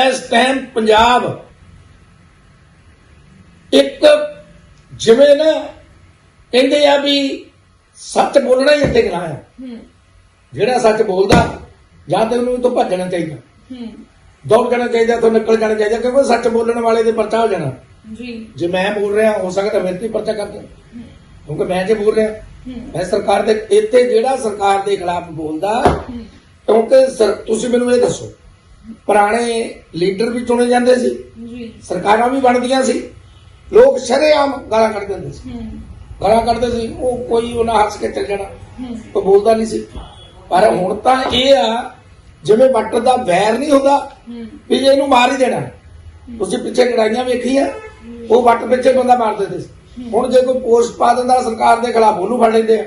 ਇਸ ਟਾਈਮ ਪੰਜਾਬ ਇੱਕ ਜਿਵੇਂ ਨਾ ਕਹਿੰਦੇ ਆ ਵੀ ਸੱਚ ਬੋਲਣਾ ਹੀ ਇੱਥੇ ਗਨਾਹ ਹੈ। ਜਿਹੜਾ ਸੱਚ ਬੋਲਦਾ ਜਾਂ ਤੇ ਉਹਨੂੰ ਤੋਂ ਭੱਜਣਾ ਚਾਹੀਦਾ। ਹੂੰ। ਦੌੜ ਜਾਣਾ ਚਾਹੀਦਾ ਤੋਂ ਨਿਕਲ ਜਾਣਾ ਚਾਹੀਦਾ ਕਿਉਂਕਿ ਸੱਚ ਬੋਲਣ ਵਾਲੇ ਦੇ ਪਰਚਾ ਹੋ ਜਾਣਾ। ਜੀ। ਜੇ ਮੈਂ ਬੋਲ ਰਿਹਾ ਹੋ ਸਕਦਾ ਮੇਰੇ ਤੇ ਪਰਚਾ ਕਰ ਦੇਣ ਕਿਉਂਕਿ ਮੈਂ ਜੇ ਬੋਲ ਰਿਹਾ ਮੈਂ ਸਰਕਾਰ ਦੇ ਇੱਥੇ ਜਿਹੜਾ ਸਰਕਾਰ ਦੇ ਖਿਲਾਫ ਬੋਲਦਾ ਕਿਉਂਕਿ ਤੁਸੀਂ ਮੈਨੂੰ ਇਹ ਦੱਸੋ ਪੁਰਾਣੇ ਲੀਡਰ ਵੀ ਚੁਣੇ ਜਾਂਦੇ ਸੀ। ਜੀ। ਸਰਕਾਰਾਂ ਵੀ ਬਣਦੀਆਂ ਸੀ। ਲੋਕ ਸ਼ਰੇਆਮ ਗਾਲਾਂ ਕੱਢ ਦਿੰਦੇ ਸੀ। ਗਾਲਾਂ ਕੱਢਦੇ ਸੀ ਉਹ ਕੋਈ ਉਹਨਾਂ ਹੱਸ ਕੇ ਚੱਲ ਜਾਣਾ। ਕੋਈ ਬੋਲਦਾ ਨਹੀਂ ਸੀ। ਪਰ ਹੁਣ ਤਾਂ ਇਹ ਆ ਜਿਵੇਂ ਵੱਟ ਦਾ ਵੈਰ ਨਹੀਂ ਹੁੰਦਾ ਵੀ ਜੇ ਇਹਨੂੰ ਮਾਰ ਹੀ ਦੇਣਾ। ਤੁਸੀਂ ਪਿੱਛੇ ਲੜਾਈਆਂ ਵੇਖੀਆਂ ਉਹ ਵੱਟ ਪਿੱਛੇ ਬੰਦਾ ਮਾਰ ਦਿੰਦੇ ਸੀ। ਹੁਣ ਜੇ ਕੋਈ ਪੋਸਟ ਪਾ ਦਿੰਦਾ ਸਰਕਾਰ ਦੇ ਖਿਲਾਫ ਉਹਨੂੰ ਫੜ ਲੈਂਦੇ ਆ।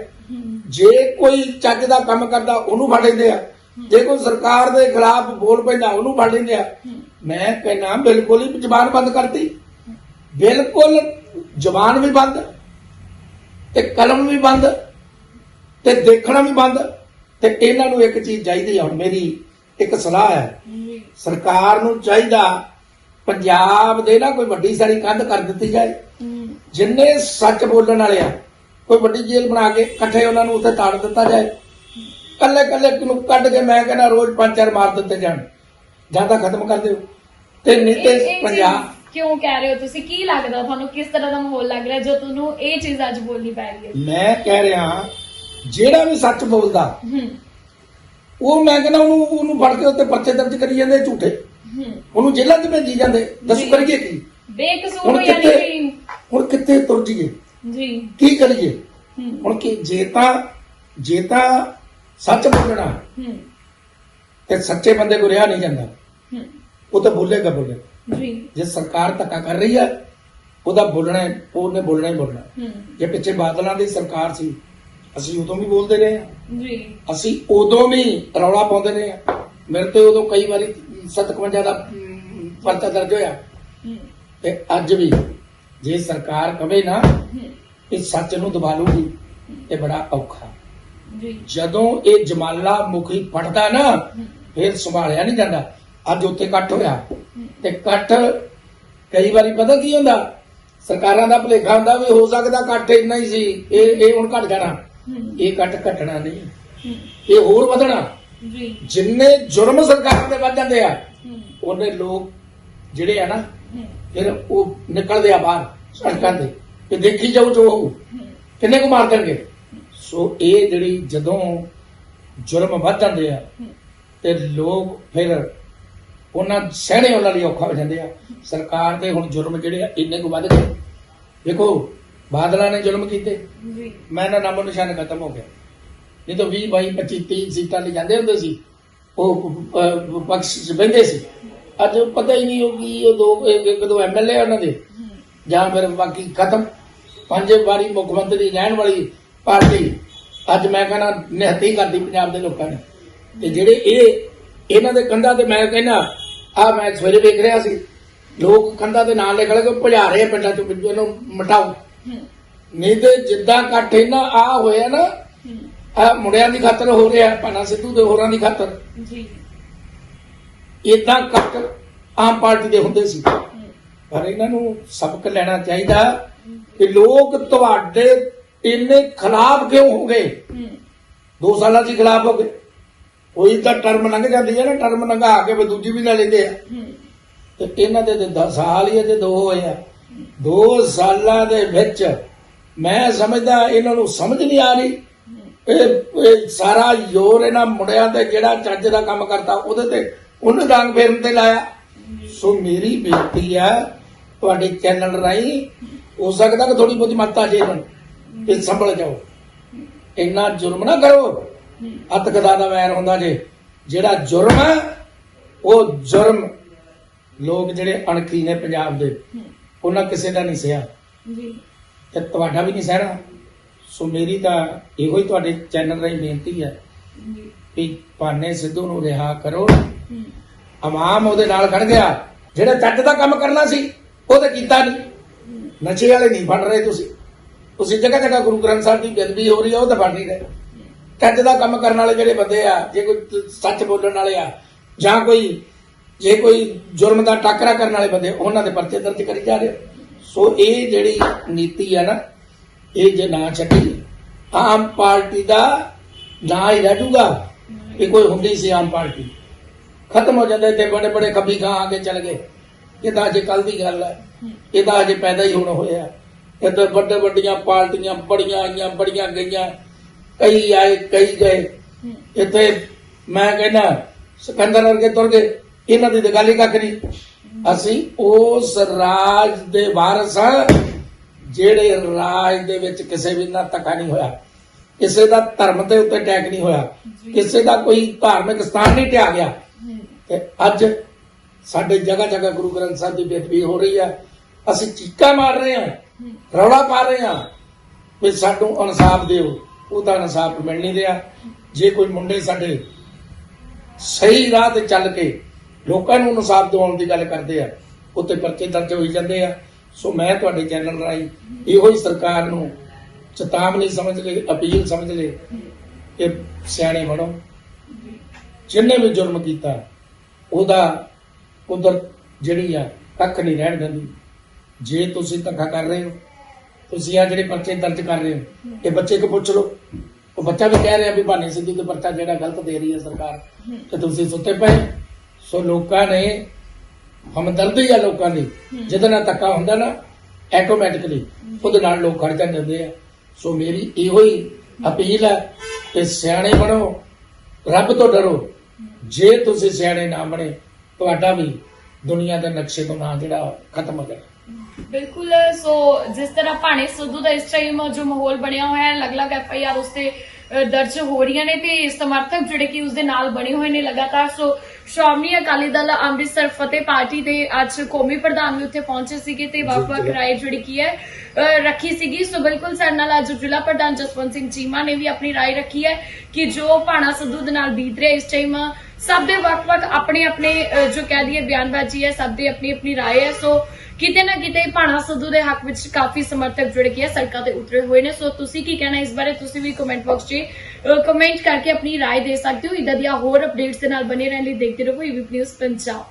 ਜੇ ਕੋਈ ਚੱਜ ਦਾ ਕੰਮ ਕਰਦਾ ਉਹਨੂੰ ਫੜ ਲੈਂਦੇ ਆ। ਜੇ ਕੋਈ ਸਰਕਾਰ ਦੇ ਖਿਲਾਫ ਬੋਲ ਪੈਂਦਾ ਉਹਨੂੰ ਫੜ ਲੈਂਦੇ ਆ। ਮੈਂ ਕਹਿੰਦਾ ਬਿਲਕੁਲ ਹੀ ਜ਼ਬਾਨ ਬੰਦ ਕਰਤੀ। ਬਿਲਕੁਲ ਜ਼ਬਾਨ ਵੀ ਬੰਦ ਤੇ ਕਲਮ ਵੀ ਬੰਦ ਤੇ ਦੇਖਣਾ ਵੀ ਬੰਦ ਤੇ ਇਹਨਾਂ ਨੂੰ ਇੱਕ ਚੀਜ਼ ਚਾਹੀਦੀ ਹੁਣ ਮੇਰੀ ਇੱਕ ਸਲਾਹ ਹੈ। ਸਰਕਾਰ ਨੂੰ ਚਾਹੀਦਾ ਪੰਜਾਬ ਦੇ ਨਾ ਕੋਈ ਵੱਡੀ ਸਾਰੀ ਕੰਧ ਕਰ ਦਿੱਤੀ ਜਾਏ। ਜਿੰਨੇ ਸੱਚ ਬੋਲਣ ਵਾਲੇ ਆ ਕੋਈ ਵੱਡੀ ਜੇਲ੍ਹ ਬਣਾ ਕੇ ਇਕੱਠੇ ਉਹਨਾਂ ਨੂੰ ਉੱਥੇ ਤਾੜ ਦਿੱਤਾ ਜਾਏ। ਕੱਲੇ ਕੱਲੇ ਨੂੰ ਕੱਢ ਕੇ ਮੈਂ ਕਹਿੰਦਾ ਰੋਜ਼ ਪੰਜ ਚਾਰ ਮਾਰ ਦਿੱਤੇ ਜਾਣ। ਜਾਂ ਤਾਂ ਖਤਮ ਕਰ ਦਿਓ। ਤੇ ਨਹੀਂ ਤੇ ਪੰਜਾਬ ਕਿਉਂ ਕਹਿ ਰਹੇ ਹੋ ਤੁਸੀਂ? ਕੀ ਲੱਗਦਾ ਤੁਹਾਨੂੰ? ਕਿਸ ਤਰ੍ਹਾਂ ਦਾ ਮਾਹੌਲ ਲੱਗ ਰਿਹਾ ਜੋ ਤੁਹਾਨੂੰ ਇਹ ਚੀਜ਼ ਅੱਜ ਬੋਲਣੀ ਪੈ ਰਹੀ ਹੈ? ਮੈਂ ਕਹਿ ਰਿਹਾ ਜਿਹੜਾ ਵੀ ਸੱਚ ਬੋਲਦਾ ਹੂੰ। ਉਹ ਮੈਂ ਕਹਿੰਦਾ ਉਹਨੂੰ ਉਹਨੂੰ ਫੜ ਕੇ ਉੱਤੇ ਪਰਚੇ ਦਰਜ ਕਰੀ ਜਾਂਦੇ ਝੂਠੇ। ਹੂੰ। ਉਹਨੂੰ ਜੇਲ੍ਹਾਂ 'ਚ ਭੇਜੀ ਜਾਂਦੇ। ਦੱਸੋ। ਕਰੀਏ ਕੀ? ਬੇਕਸੂਰ ਕਿੱਥੇ ਕਿ ਹੁਣ ਕਿੱਥੇ ਤੁਰ ਜੀਏ ਜੀ। ਕੀ ਕਰੀਏ? ਹੂੰ। ਹੁਣ ਕੀ ਜੇ ਤਾਂ ਜੇ ਤਾਂ ਸੱਚ ਬੋਲਣਾ ਹੂੰ। ਤੇ ਸੱਚੇ ਬੰਦੇ ਕੋ ਰਿਹਾ ਨਹੀਂ ਜਾਂਦਾ। ਹੂੰ। ਉਹ ਤਾਂ ਬੋਲੇਗਾ ਬੋਲੇਗਾ। ਜੀ। ਜੇ ਸਰਕਾਰ ਧੱਕਾ ਕਰ ਰਹੀ ਹੈ ਉਹਦਾ ਬੋਲਣਾ ਉਹਨੇ ਬੋਲਣਾ ਹੀ ਬੋਲਣਾ। ਜੇ ਪਿੱਛੇ ਬਾਦਲਾਂ ਦੀ ਸਰਕਾਰ ਸੀ ਅਸੀਂ ਉਦੋਂ ਵੀ ਬੋਲਦੇ ਰਹੇ ਹਾਂ। ਜੀ। ਅਸੀਂ ਉਦੋਂ ਵੀ ਰੌਲਾ ਪਾਉਂਦੇ ਰਹੇ ਹਾਂ। ਮੇਰੇ ਤੇ ਉਦੋਂ ਕਈ ਵਾਰੀ 57 ਦਾ ਪਰਚਾ ਦਰਜ ਹੋਇਆ। ਤੇ ਅੱਜ ਵੀ ਜੇ ਸਰਕਾਰ ਕਵੇ ਨਾ ਹੂੰ। ਕਿ ਸੱਚ ਨੂੰ ਦਬਾ ਲੂਗੀ ਤੇ ਬੜਾ ਔਖਾ। ਜੀ। ਜਦੋਂ ਇਹ ਜਮਾਲਾ ਮੁਖੀ ਫੜਦਾ ਨਾ ਫਿਰ ਸੰਭਾਲਿਆ ਨਹੀਂ ਜਾਂਦਾ। ਅੱਜ ਉੱਥੇ ਇਕੱਠ ਹੋਇਆ। ਤੇ ਇਕੱਠ ਕਈ ਵਾਰੀ ਪਤਾ ਕੀ ਹੁੰਦਾ? ਸਰਕਾਰਾਂ ਦਾ ਭੁਲੇਖਾ ਹੁੰਦਾ ਵੀ ਹੋ ਸਕਦਾ ਇਕੱਠ ਇੰਨਾ ਹੀ ਸੀ। ਇਹ ਇਹ ਹੁਣ ਘਟ ਜਾਣਾ। ਇਹ ਇਕੱਠ ਘਟਣਾ ਨਹੀਂ। ਇਹ ਹੋਰ ਵਧਣਾ। ਜੀ। ਜਿੰਨੇ ਜੁਰਮ ਸਰਕਾਰ ਦੇ ਵੱਧ ਜਾਂਦੇ ਆ ਉਹਨੇ ਲੋਕ ਜਿਹੜੇ ਆ ਨਾ ਫਿਰ ਉਹ ਨਿਕਲਦੇ ਆ ਬਾਹਰ ਸੜਕਾਂ ਤੇ। ਤੇ ਦੇਖੀ ਜਾਓ ਜੋ ਹੋਊ ਹੂੰ। ਕਿੰਨੇ ਕੁ ਮਾਰ ਦੇਣਗੇ। ਸੋ ਇਹ ਜਿਹੜੀ ਜਦੋਂ ਜੁਰਮ ਵੱਧ ਜਾਂਦੇ ਆ ਤੇ ਲੋਕ ਫਿਰ ਉਹਨਾਂ ਸਹਿਣੇ ਉਹਨਾਂ ਲਈ ਔਖਾ ਹੋ ਜਾਂਦੇ ਆ। ਸਰਕਾਰ ਦੇ ਹੁਣ ਜੁਰਮ ਜਿਹੜੇ ਆ ਇੰਨੇ ਕੁ ਵੱਧ ਗਏ। ਦੇਖੋ ਬਾਦਲਾਂ ਨੇ ਜ਼ੁਲਮ ਕੀਤੇ। ਜੀ। ਮੈਂ ਨਾ ਨਾਮੋ ਨਿਸ਼ਾਨ ਖਤਮ ਹੋ ਗਿਆ। ਨਹੀਂ ਤਾਂ 20 22 25 30 ਸੀਟਾਂ ਲਈ ਜਾਂਦੇ ਹੁੰਦੇ ਸੀ। ਉਹ ਪਕਸ਼ ਚ ਬਹਿੰਦੇ ਸੀ। ਅੱਜ ਪਤਾ ਹੀ ਨਹੀਂ ਉਹ ਕੀ ਉਹ ਦੋ ਇੱਕ ਦੋ ਐਮਐਲਏ ਉਹਨਾਂ ਦੇ। ਜਾਂ ਫਿਰ ਬਾਕੀ ਖਤਮ। ਪੰਜ ਵਾਰੀ ਮੁੱਖ ਮੰਤਰੀ ਰਹਿਣ ਵਾਲੀ ਪਾਰਟੀ। ਅੱਜ ਮੈਂ ਕਹਿੰਦਾ ਨਿਹੱਤੀ ਕਰਦੀ ਪੰਜਾਬ ਦੇ ਲੋਕਾਂ ਨੇ। ਤੇ ਜਿਹੜੇ ਇਹ ਇਹਨਾਂ ਦੇ ਕੰਧਾਂ ਤੇ ਮੈਂ ਕਹਿੰਦਾ ਆ ਮੈਂ ਸਵੇਰੇ ਵੇਖ ਰਿਹਾ ਸੀ ਲੋਕ ਕੰਧਾਂ ਦੇ ਨਾਂ ਲਿਖ ਕੇ ਭਜਾ ਰਹੇ ਆ ਪਿੰਡਾਂ ਚੋਂ ਵੀ ਇਹਨੂੰ ਮਟਾਓ। ਨਹੀਂ ਤੇ ਜਿੱਦਾਂ ਇਕੱਠ ਇਹਨਾਂ ਆ ਹੋਇਆ ਨਾ ਆ ਮੁੰਡਿਆਂ ਦੀ ਖਾਤਰ ਹੋ ਰਿਹਾ ਭਾਨਾ ਸਿੱਧੂ ਦੇ ਹੋਰਾਂ ਦੀ ਖਾਤਰ। ਜੀ। ਇਦਾਂ ਇਕੱਠ ਆਮ ਪਾਰਟੀ ਦੇ ਹੁੰਦੇ ਸੀ। ਪਰ ਇਹਨਾਂ ਨੂੰ ਸਬਕ ਲੈਣਾ ਚਾਹੀਦਾ ਕਿ ਲੋਕ ਤੁਹਾਡੇ ਇੰਨੇ ਖਿਲਾਫ ਕਿਉਂ ਹੋ। ਗਏ ਦੋ ਸਾਲਾਂ ਹੀ ਖਿਲਾਫ ਹੋ ਗਏ ਕੋਈ ਤਾਂ ਟਰਮ ਲੰਘ ਜਾਂਦੀ ਹੈ ਨਾ ਟਰਮ ਲੰਘਾ ਕੇ ਵੀ ਦੂਜੀ ਵੀ ਲੈ ਲੈਂਦੇ ਆ। ਤੇ ਇਹਨਾਂ ਦੇ ਤੇ 10 ਸਾਲ ਹੀ ਅਜੇ ਦੋ ਹੋਏ ਆ। ਦੋ ਸਾਲਾਂ ਦੇ ਵਿੱਚ ਮੈਂ ਸਮਝਦਾ ਇਹਨਾਂ ਨੂੰ ਸਮਝ ਨਹੀਂ ਆ ਰਹੀ। ਇਹ ਸਾਰਾ ਜ਼ੋਰ ਇਹਨਾਂ ਮੁੰਡਿਆਂ ਤੇ ਜਿਹੜਾ ਚੱਜ ਦਾ ਕੰਮ ਕਰਦਾ ਉਹਦੇ ਤੇ ਉਹਨੂੰ ਡਾਂਗ ਫੇਰਨ ਤੇ ਲਾਇਆ। ਸੋ ਮੇਰੀ ਬੇਨਤੀ ਆ ਤੁਹਾਡੇ ਚੈਨਲ ਰਾਹੀਂ ਹੋ ਸਕਦਾ ਕਿ ਥੋੜੀ ਬਹੁਤੀ ਮੱਤਾ ਜੇ ਇਹਨਾਂ ਨੂੰ ਇਹ ਸੰਭਲ ਜਾਓ। ਇੰਨਾ ਜੁਰਮ ਨਾ ਕਰੋ। ਅਤਕਦਾ ਦਾ ਵੈਰ ਹੁੰਦਾ ਜੇ। ਜਿਹੜਾ ਜੁਰਮ ਹੈ ਉਹ ਜੁਰਮ ਲੋਕ ਜਿਹੜੇ ਅਣਖੀ ਨੇ ਪੰਜਾਬ ਦੇ ਉਹਨਾਂ ਕਿਸੇ ਦਾ ਨਹੀਂ ਸਿਆ ਜੀ। ਤੇ ਤੁਹਾਡਾ ਵੀ ਨਹੀਂ ਸਹਿਣਾ। ਸੋ ਮੇਰੀ ਤਾਂ ਇਹੋ ਹੀ ਤੁਹਾਡੇ ਚੈਨਲ ਰਾਹੀਂ ਬੇਨਤੀ ਹੈ ਜੀ। ਵੀ ਭਾਨੇ ਸਿੱਧੂ ਨੂੰ ਰਿਹਾ ਕਰੋ। ਆਵਾਮ ਉਹਦੇ ਨਾਲ ਖੜ ਗਿਆ। ਜਿਹੜਾ ਚੱਜ ਦਾ ਕੰਮ ਕਰਨਾ ਸੀ ਉਹ ਤਾਂ ਕੀਤਾ ਨਹੀਂ। ਨਸ਼ੇ ਵਾਲੇ ਨਹੀਂ ਫੜ ਰਹੇ ਤੁਸੀਂ। ਤੁਸੀਂ ਜਗ੍ਹਾ ਜਗ੍ਹਾ ਗੁਰੂ ਗ੍ਰੰਥ ਸਾਹਿਬ ਦੀ ਬੇਦਬੀ ਹੋ ਰਹੀ ਹੈ ਉਹ ਤਾਂ ਫੜ ਨਹੀਂ ਰਹੇ। ਚੱਜ ਦਾ ਕੰਮ ਕਰਨ ਵਾਲੇ ਜਿਹੜੇ ਬੰਦੇ ਆ, ਜੇ ਕੋਈ ਸੱਚ ਬੋਲਣ ਵਾਲੇ ਆ, ਜਾਂ ਕੋਈ, ਜੇ ਕੋਈ ਜੁਰਮ ਦਾ ਟਾਕਰਾ ਕਰਨ ਵਾਲੇ ਬੰਦੇ, ਉਹਨਾਂ ਦੇ ਪਰਚੇ ਦਰਜ ਕਰੀ ਜਾ ਰਹੇ ਸੋ ਇਹ ਜਿਹੜੀ ਨੀਤੀ ਆ ਨਾ, ਇਹ ਜੇ ਨਾ ਛੱਡੀ, ਆਮ ਪਾਰਟੀ ਦਾ ਨਾ ਹੀ ਰਹਿ ਇਹ ਕੋਈ ਹੁੰਦੀ ਸੀ ਆਮ ਪਾਰਟੀ। ਖਤਮ ਹੋ ਜਾਂਦੇ ਤੇ ਬੜੇ ਬੜੇ ਖੱਬੀ ਖਾਂ ਆ ਕੇ ਚਲ ਗਏ। ਇਹ ਤਾਂ ਅਜੇ ਕੱਲ ਦੀ ਗੱਲ ਹੈ ਇਹ ਤਾਂ ਅਜੇ ਪੈਦਾ ਹੀ ਹੁਣ ਹੋਇਆ। ਇਹ ਤਾਂ ਵੱਡੇ ਵੱਡੀਆਂ ਪਾਰਟੀਆਂ ਬੜੀਆਂ ਆਈਆਂ, ਬੜੀਆਂ ਗਈਆਂ। ਕਈ ਆਏ ਕਈ ਗਏ। ਇੱਥੇ ਮੈਂ ਕਹਿੰਦਾ ਸਿਕੰਦਰ ਵਰਗੇ ਤੁਰ ਗਏ। ਇਹਨਾਂ ਦੀ ਤਾਂ ਗੱਲ ਹੀ ਕੱਖ ਨਹੀਂ। ਅਸੀਂ ਉਸ ਰਾਜ ਦੇ ਵਾਰਸ ਹਾਂ ਜਿਹੜੇ ਰਾਜ ਦੇ ਵਿੱਚ ਕਿਸੇ ਵੀ ਨਾਲ ਧੱਕਾ ਨਹੀਂ ਹੋਇਆ। ਕਿਸੇ ਦਾ ਧਰਮ ਦੇ ਉੱਤੇ ਅਟੈਕ ਨਹੀਂ ਹੋਇਆ। ਕਿਸੇ ਦਾ ਕੋਈ ਧਾਰਮਿਕ ਸਥਾਨ ਨਹੀਂ ਢਿਆ ਗਿਆ। ਤੇ ਅੱਜ ਸਾਡੇ ਜਗ੍ਹਾ ਜਗ੍ਹਾ ਗੁਰੂ ਗ੍ਰੰਥ ਸਾਹਿਬ ਦੀ ਬੇਦਬੀ ਹੋ ਰਹੀ ਹੈ ਅਸੀਂ ਚੀਕਾਂ ਮਾਰ ਰਹੇ ਹਾਂ। ਰੌਲਾ ਪਾ ਰਹੇ ਹਾਂ ਵੀ ਸਾਨੂੰ ਇਨਸਾਫ ਦਿਓ। ਉਹਦਾ ਇਨਸਾਫ ਮਿਲ ਨਹੀਂ ਰਿਹਾ। ਜੇ ਕੋਈ ਮੁੰਡੇ ਸਾਡੇ ਸਹੀ ਰਾਹ ਤੇ ਚੱਲ ਕੇ ਲੋਕਾਂ ਨੂੰ ਇਨਸਾਫ ਦਿਵਾਉਣ ਦੀ ਗੱਲ ਕਰਦੇ ਆ ਉੱਤੇ ਪਰਚੇ ਦਰਜ ਹੋਈ ਜਾਂਦੇ ਆ। ਸੋ ਮੈਂ ਤੁਹਾਡੇ ਚੈਨਲ ਰਾਹੀਂ ਇਹੋ ਹੀ ਸਰਕਾਰ ਨੂੰ ਚੇਤਾਵਨੀ ਸਮਝ ਲਈ ਅਪੀਲ ਸਮਝ ਲਈ ਕਿ ਸਿਆਣੇ ਬਣੋ। ਜਿਹਨੇ ਵੀ ਜੁਰਮ ਕੀਤਾ, ਉਹਦਾ ਕੁਦਰਤ ਜਿਹੜੀ ਆ, ਕੱਖ ਨਹੀਂ ਰਹਿਣ ਦਿੰਦੀ। ਜੇ ਤੁਸੀਂ ਧੱਕਾ ਕਰ ਰਹੇ ਹੋ ਤੁਸੀਂ ਆ ਜਿਹੜੇ ਪਰਚੇ ਦਰਜ ਕਰ ਰਹੇ ਹੋ, ਇਹ ਬੱਚੇ ਕੋ ਪੁੱਛ ਲਓ। ਉਹ ਬੱਚਾ ਵੀ ਕਹਿ ਰਿਹਾ ਵੀ ਭਾਨੇ ਸਿੱਧੂ ਦੇ ਪਰਚਾ ਜਿਹੜਾ ਗਲਤ ਦੇ ਰਹੀ ਹੈ ਸਰਕਾਰ। ਤੇ ਤੁਸੀਂ ਸੁੱਤੇ ਪਏ ਸੋ ਲੋਕਾਂ ਨੇ ਹਮਦਰਦੀ ਆ ਲੋਕਾਂ ਦੀ। ਜਿਹਦੇ ਨਾਲ ਧੱਕਾ ਹੁੰਦਾ ਨਾ ਆਟੋਮੈਟਿਕਲੀ ਉਹਦੇ ਨਾਲ ਲੋਕ ਖੜ ਜਾਂਦੇ ਹੁੰਦੇ ਆ। ਸੋ ਮੇਰੀ ਇਹੋ ਹੀ ਅਪੀਲ ਹੈ ਕਿ ਸਿਆਣੇ ਬਣੋ, ਰੱਬ ਤੋਂ ਡਰੋ। ਜੇ ਤੁਸੀਂ ਸਿਆਣੇ ਨਾ ਬਣੇ, ਤੁਹਾਡਾ ਵੀ ਦੁਨੀਆ ਦੇ ਨਕਸ਼ੇ ਤੋਂ ਨਾਂ ਜਿਹੜਾ ਖਤਮ ਹੋ ਜਾਣਾ ਬਿਲਕੁਲ ਸੋ ਜਿਸ ਤਰ੍ਹਾਂ ਭਾਣੇ ਸਿੱਧੂ ਦਾ ਇਸ ਟਾਈਮ ਜੋ ਮਾਹੌਲ ਬਣਿਆ ਹੋਇਆ ਹੈ ਅਲੱਗ-ਅਲੱਗ ਐਫ ਆਈ ਆਰ ਉਸ ਤੇ ਅ, ਦਰਜ ਹੋ ਰਹੀਆਂ ਨੇ ਤੇ ਸਮਰਥਕ ਜਿਹੜੇ ਕਿ ਉਸ ਦੇ ਨਾਲ ਬਣੇ ਹੋਏ ਨੇ ਲਗਾਤਾਰ ਸੋ ਸ਼੍ਰੋਮਣੀ ਅਕਾਲੀ ਦਲ ਅੰਮ੍ਰਿਤਸਰ ਫਤਿਹ ਪਾਰਟੀ ਦੇ ਅੱਜ ਕੌਮੀ ਪ੍ਰਧਾਨ ਵੀ ਉੱਥੇ ਪਹੁੰਚੇ ਸੀਗੇ ਤੇ ਵੱਖ-ਵੱਖ ਰਾਏ ਜਿਹੜੀ ਕੀ ਹੈ ਰੱਖੀ ਸੀਗੀ। ਸੋ ਬਿਲਕੁਲ ਸਾਡੇ ਨਾਲ ਅੱਜ ਜ਼ਿਲ੍ਹਾ ਪ੍ਰਧਾਨ ਜਸਵੰਤ ਸਿੰਘ ਚੀਮਾ ਨੇ ਵੀ ਆਪਣੀ ਰਾਏ ਰੱਖੀ ਹੈ ਕਿ ਜੋ ਭਾਣਾ ਸਿੱਧੂ ਦੇ ਨਾਲ ਬੀਤ ਰਿਹਾ ਇਸ ਟਾਈਮ ਸਭ ਦੇ ਵੱਖ-ਵੱਖ ਆਪਣੇ ਆਪਣੇ ਜੋ ਕਹਿ ਦਈਏ ਬਿਆਨਬਾਜ਼ੀ ਹੈ ਸਭ ਦੀ ਆਪਣੀ ਆਪਣੀ ਰਾਏ ਹੈ। ਸੋ ਕਿਤੇ ਨਾ ਕਿਤੇ ਭਾਣਾ ਸਿੱਧੂ ਦੇ ਹੱਕ ਵਿੱਚ ਕਾਫੀ ਸਮਰਥਕ ਜੁੜ ਕੇ ਸੜਕਾਂ ਤੇ ਉਤਰੇ ਹੋਏ ਨੇ। ਸੋ ਤੁਸੀਂ ਕੀ ਕਹਿਣਾ ਇਸ ਬਾਰੇ? ਤੁਸੀਂ ਵੀ ਕਮੈਂਟ ਬਾਕਸ 'ਚ ਕਮੈਂਟ ਕਰਕੇ ਆਪਣੀ ਰਾਏ ਦੇ ਸਕਦੇ ਹੋ। ਇਦਾਂ ਦੀਆਂ ਹੋਰ ਅਪਡੇਟਸ ਦੇ ਨਾਲ ਬਨੇ ਰਹਿਣ ਲਈ ਦੇਖਦੇ ਰਹੋ। EV news Punjab.